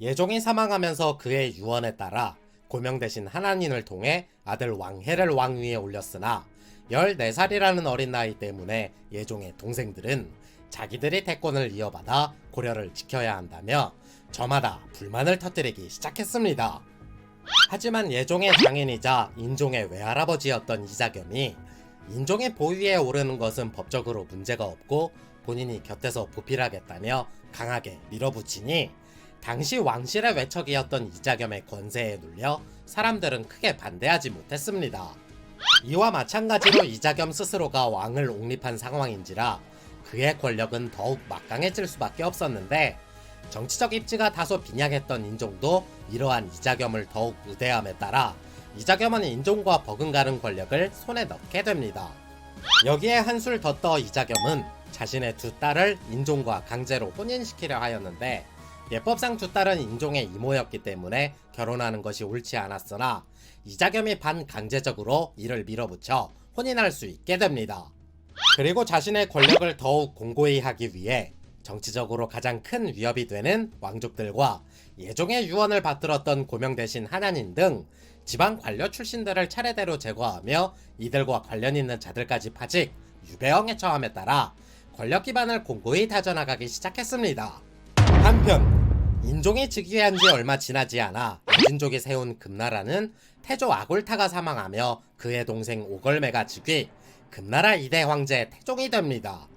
예종이 사망하면서 그의 유언에 따라 고명 대신 하나님을 통해 아들 왕해를 왕위에 올렸으나 14살이라는 어린 나이 때문에 예종의 동생들은 자기들이 대권을 이어받아 고려를 지켜야 한다며 저마다 불만을 터뜨리기 시작했습니다. 하지만 예종의 장인이자 인종의 외할아버지였던 이자겸이 인종의 보위에 오르는 것은 법적으로 문제가 없고 본인이 곁에서 보필하겠다며 강하게 밀어붙이니 당시 왕실의 외척이었던 이자겸의 권세에 눌려 사람들은 크게 반대하지 못했습니다. 이와 마찬가지로 이자겸 스스로가 왕을 옹립한 상황인지라 그의 권력은 더욱 막강해질 수밖에 없었는데 정치적 입지가 다소 빈약했던 인종도 이러한 이자겸을 더욱 우대함에 따라 이자겸은 인종과 버금가는 권력을 손에 넣게 됩니다. 여기에 한술 더 떠 이자겸은 자신의 두 딸을 인종과 강제로 혼인시키려 하였는데 예법상 두 딸은 인종의 이모였기 때문에 결혼하는 것이 옳지 않았으나 이자겸이 반강제적으로 이를 밀어붙여 혼인할 수 있게 됩니다. 그리고 자신의 권력을 더욱 공고히 하기 위해 정치적으로 가장 큰 위협이 되는 왕족들과 예종의 유언을 받들었던 고명 대신 하나님 등 지방 관료 출신들을 차례대로 제거하며 이들과 관련 있는 자들까지 파직, 유배형에 처함에 따라 권력 기반을 공고히 다져나가기 시작했습니다. 한편 인종이 즉위한 지 얼마 지나지 않아 인진족이 세운 금나라는 태조 아골타가 사망하며 그의 동생 오걸매가 즉위, 금나라 2대 황제 태종이 됩니다.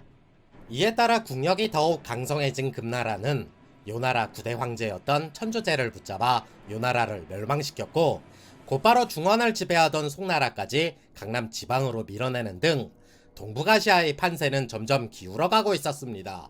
이에 따라 국력이 더욱 강성해진 금나라는 요나라 9대 황제였던 천조제를 붙잡아 요나라를 멸망시켰고 곧바로 중원을 지배하던 송나라까지 강남 지방으로 밀어내는 등 동북아시아의 판세는 점점 기울어가고 있었습니다.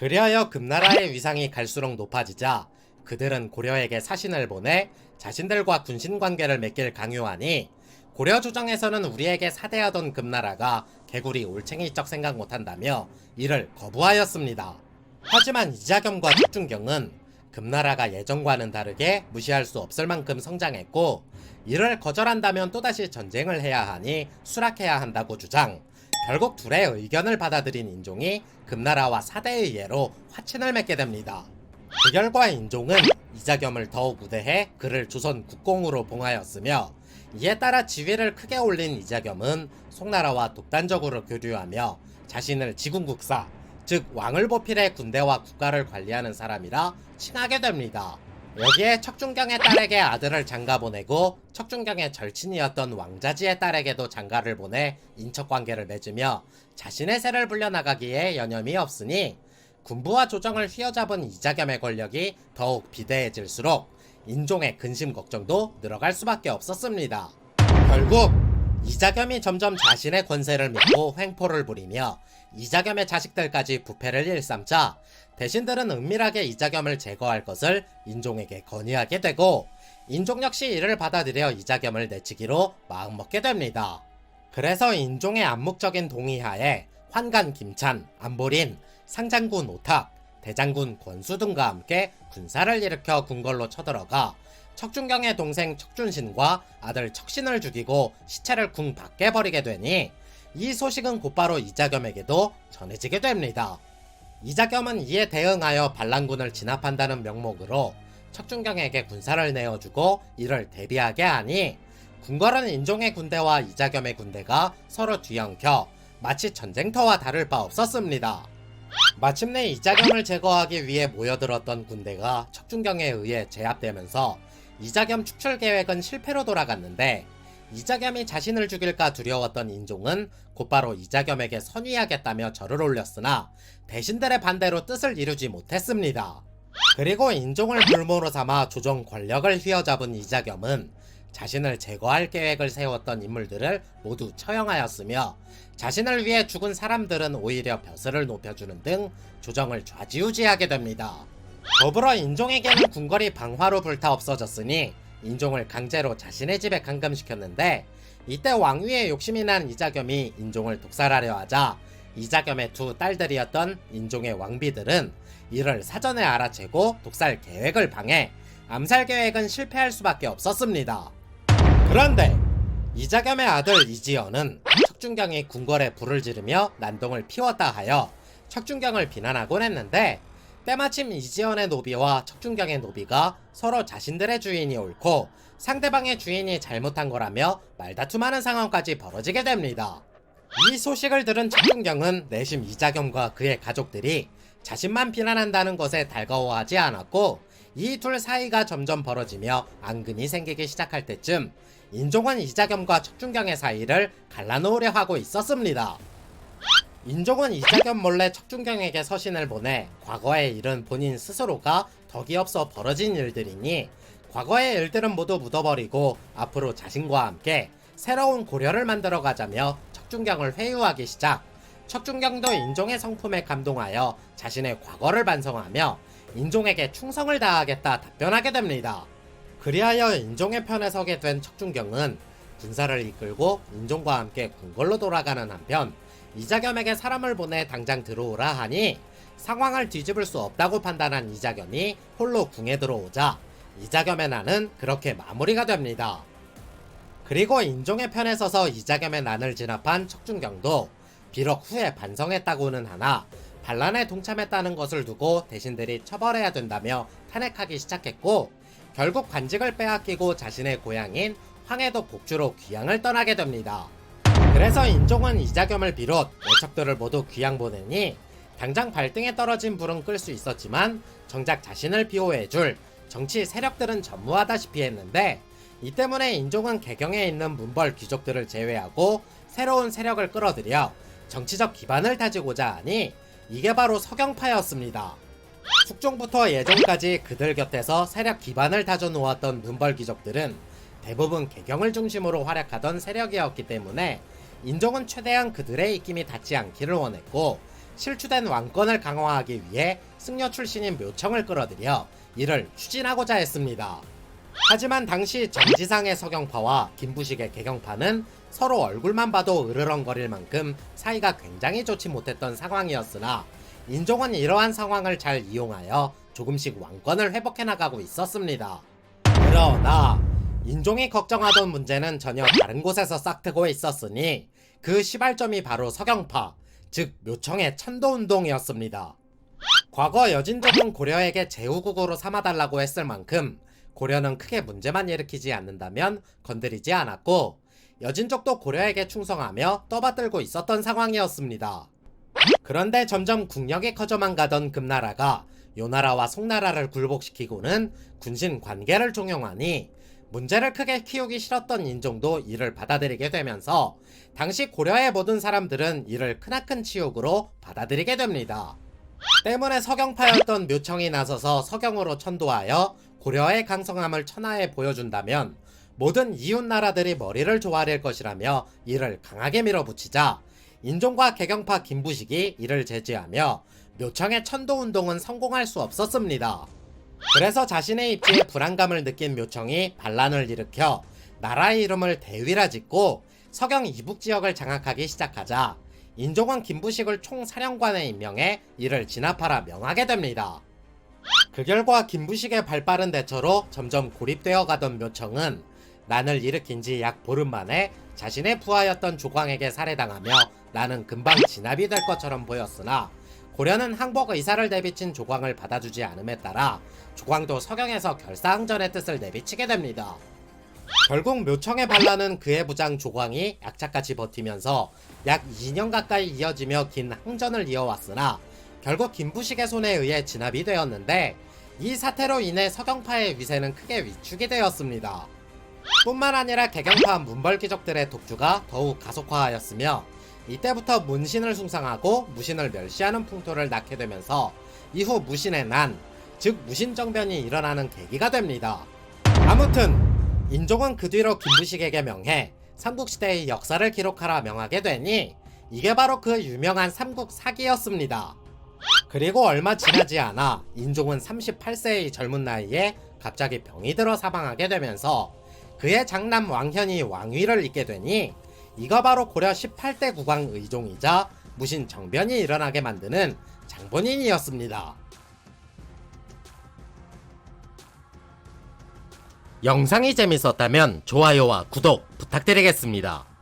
그리하여 금나라의 위상이 갈수록 높아지자 그들은 고려에게 사신을 보내 자신들과 군신 관계를 맺길 강요하니 고려 조정에서는 우리에게 사대하던 금나라가 개구리 올챙이적 생각 못한다며 이를 거부하였습니다. 하지만 이자겸과 축준경은 금나라가 예전과는 다르게 무시할 수 없을 만큼 성장했고 이를 거절한다면 또다시 전쟁을 해야 하니 수락해야 한다고 주장. 결국 둘의 의견을 받아들인 인종이 금나라와 사대의 예로 화친을 맺게 됩니다. 그 결과 인종은 이자겸을 더욱 우대해 그를 조선 국공으로 봉하였으며 이에 따라 지위를 크게 올린 이자겸은 송나라와 독단적으로 교류하며 자신을 지궁국사, 즉 왕을 보필해 군대와 국가를 관리하는 사람이라 칭하게 됩니다. 여기에 척준경의 딸에게 아들을 장가 보내고 척준경의 절친이었던 왕자지의 딸에게도 장가를 보내 인척관계를 맺으며 자신의 세를 불려나가기에 여념이 없으니 군부와 조정을 휘어잡은 이자겸의 권력이 더욱 비대해질수록 인종의 근심 걱정도 늘어갈 수밖에 없었습니다. 결국 이자겸이 점점 자신의 권세를 믿고 횡포를 부리며 이자겸의 자식들까지 부패를 일삼자 대신들은 은밀하게 이자겸을 제거할 것을 인종에게 건의하게 되고 인종 역시 이를 받아들여 이자겸을 내치기로 마음먹게 됩니다. 그래서 인종의 암묵적인 동의하에 환관 김찬, 안보린, 상장군 오탁, 대장군 권수 등과 함께 군사를 일으켜 궁궐로 쳐들어가 척준경의 동생 척준신과 아들 척신을 죽이고 시체를 궁 밖에 버리게 되니 이 소식은 곧바로 이자겸에게도 전해지게 됩니다. 이자겸은 이에 대응하여 반란군을 진압한다는 명목으로 척준경에게 군사를 내어주고 이를 대비하게 하니 궁궐은 인종의 군대와 이자겸의 군대가 서로 뒤엉켜 마치 전쟁터와 다를 바 없었습니다. 마침내 이자겸을 제거하기 위해 모여들었던 군대가 척준경에 의해 제압되면서 이자겸 축출 계획은 실패로 돌아갔는데 이자겸이 자신을 죽일까 두려웠던 인종은 곧바로 이자겸에게 선위하겠다며 절을 올렸으나 대신들의 반대로 뜻을 이루지 못했습니다. 그리고 인종을 불모로 삼아 조정 권력을 휘어잡은 이자겸은 자신을 제거할 계획을 세웠던 인물들을 모두 처형하였으며 자신을 위해 죽은 사람들은 오히려 벼슬을 높여주는 등 조정을 좌지우지하게 됩니다. 더불어 인종에게는 궁궐이 방화로 불타 없어졌으니 인종을 강제로 자신의 집에 감금시켰는데 이때 왕위에 욕심이 난 이자겸이 인종을 독살하려 하자 이자겸의 두 딸들이었던 인종의 왕비들은 이를 사전에 알아채고 독살 계획을 방해 암살 계획은 실패할 수밖에 없었습니다. 그런데 이자겸의 아들 이지연은 척준경이 궁궐에 불을 지르며 난동을 피웠다 하여 척준경을 비난하곤 했는데 때마침 이지연의 노비와 척준경의 노비가 서로 자신들의 주인이 옳고 상대방의 주인이 잘못한 거라며 말다툼하는 상황까지 벌어지게 됩니다. 이 소식을 들은 척준경은 내심 이자겸과 그의 가족들이 자신만 비난한다는 것에 달가워하지 않았고 이 둘 사이가 점점 벌어지며 앙금이 생기기 시작할 때쯤 인종은 이자겸과 척준경의 사이를 갈라놓으려 하고 있었습니다. 인종은 이자겸 몰래 척준경에게 서신을 보내 과거의 일은 본인 스스로가 덕이 없어 벌어진 일들이니 과거의 일들은 모두 묻어버리고 앞으로 자신과 함께 새로운 고려를 만들어 가자며 척준경을 회유하기 시작. 척준경도 인종의 성품에 감동하여 자신의 과거를 반성하며 인종에게 충성을 다하겠다 답변하게 됩니다. 그리하여 인종의 편에 서게 된 척준경은 군사를 이끌고 인종과 함께 궁궐로 돌아가는 한편 이자겸에게 사람을 보내 당장 들어오라 하니 상황을 뒤집을 수 없다고 판단한 이자겸이 홀로 궁에 들어오자 이자겸의 난은 그렇게 마무리가 됩니다. 그리고 인종의 편에 서서 이자겸의 난을 진압한 척준경도 비록 후에 반성했다고는 하나 반란에 동참했다는 것을 두고 대신들이 처벌해야 된다며 탄핵하기 시작했고 결국 관직을 빼앗기고 자신의 고향인 황해도 복주로 귀양을 떠나게 됩니다. 그래서 인종은 이자겸을 비롯 외척들을 모두 귀양 보내니 당장 발등에 떨어진 불은 끌 수 있었지만 정작 자신을 비호해줄 정치 세력들은 전무하다시피 했는데 이 때문에 인종은 개경에 있는 문벌 귀족들을 제외하고 새로운 세력을 끌어들여 정치적 기반을 다지고자 하니 이게 바로 서경파였습니다. 숙종부터 예종까지 그들 곁에서 세력 기반을 다져 놓았던 문벌 귀족들은 대부분 개경을 중심으로 활약하던 세력이었기 때문에 인종은 최대한 그들의 입김이 닿지 않기를 원했고 실추된 왕권을 강화하기 위해 승려 출신인 묘청을 끌어들여 이를 추진하고자 했습니다. 하지만 당시 정지상의 서경파와 김부식의 개경파는 서로 얼굴만 봐도 으르렁거릴 만큼 사이가 굉장히 좋지 못했던 상황이었으나 인종은 이러한 상황을 잘 이용하여 조금씩 왕권을 회복해 나가고 있었습니다. 그러나 인종이 걱정하던 문제는 전혀 다른 곳에서 싹트고 있었으니 그 시발점이 바로 서경파, 즉 묘청의 천도운동이었습니다. 과거 여진족은 고려에게 제후국으로 삼아달라고 했을 만큼 고려는 크게 문제만 일으키지 않는다면 건드리지 않았고 여진족도 고려에게 충성하며 떠받들고 있었던 상황이었습니다. 그런데 점점 국력이 커져만 가던 금나라가 요나라와 송나라를 굴복시키고는 군신 관계를 종용하니 문제를 크게 키우기 싫었던 인종도 이를 받아들이게 되면서 당시 고려의 모든 사람들은 이를 크나큰 치욕으로 받아들이게 됩니다. 때문에 서경파였던 묘청이 나서서 서경으로 천도하여 고려의 강성함을 천하에 보여준다면 모든 이웃 나라들이 머리를 조아릴 것이라며 이를 강하게 밀어붙이자 인종과 개경파 김부식이 이를 제지하며 묘청의 천도운동은 성공할 수 없었습니다. 그래서 자신의 입지에 불안감을 느낀 묘청이 반란을 일으켜 나라의 이름을 대위라 짓고 서경 이북 지역을 장악하기 시작하자 인종은 김부식을 총사령관에 임명해 이를 진압하라 명하게 됩니다. 그 결과 김부식의 발빠른 대처로 점점 고립되어 가던 묘청은 난을 일으킨 지 약 보름 만에 자신의 부하였던 조광에게 살해당하며 나는 금방 진압이 될 것처럼 보였으나 고려는 항복 의사를 내비친 조광을 받아주지 않음에 따라 조광도 서경에서 결사항전의 뜻을 내비치게 됩니다. 결국 묘청의 반란은 그의 부장 조광이 약차까지 버티면서 약 2년 가까이 이어지며 긴 항전을 이어왔으나 결국 김부식의 손에 의해 진압이 되었는데 이 사태로 인해 서경파의 위세는 크게 위축이 되었습니다. 뿐만 아니라 개경파 문벌 귀족들의 독주가 더욱 가속화하였으며 이때부터 문신을 숭상하고 무신을 멸시하는 풍토를 낳게 되면서 이후 무신의 난, 즉 무신정변이 일어나는 계기가 됩니다. 아무튼 인종은 그 뒤로 김부식에게 명해 삼국시대의 역사를 기록하라 명하게 되니 이게 바로 그 유명한 삼국 사기였습니다. 그리고 얼마 지나지 않아 인종은 38세의 젊은 나이에 갑자기 병이 들어 사망하게 되면서 그의 장남 왕현이 왕위를 잇게 되니 이거 바로 고려 18대 국왕 의종이자 무신 정변이 일어나게 만드는 장본인이었습니다. 영상이 재밌었다면 좋아요와 구독 부탁드리겠습니다.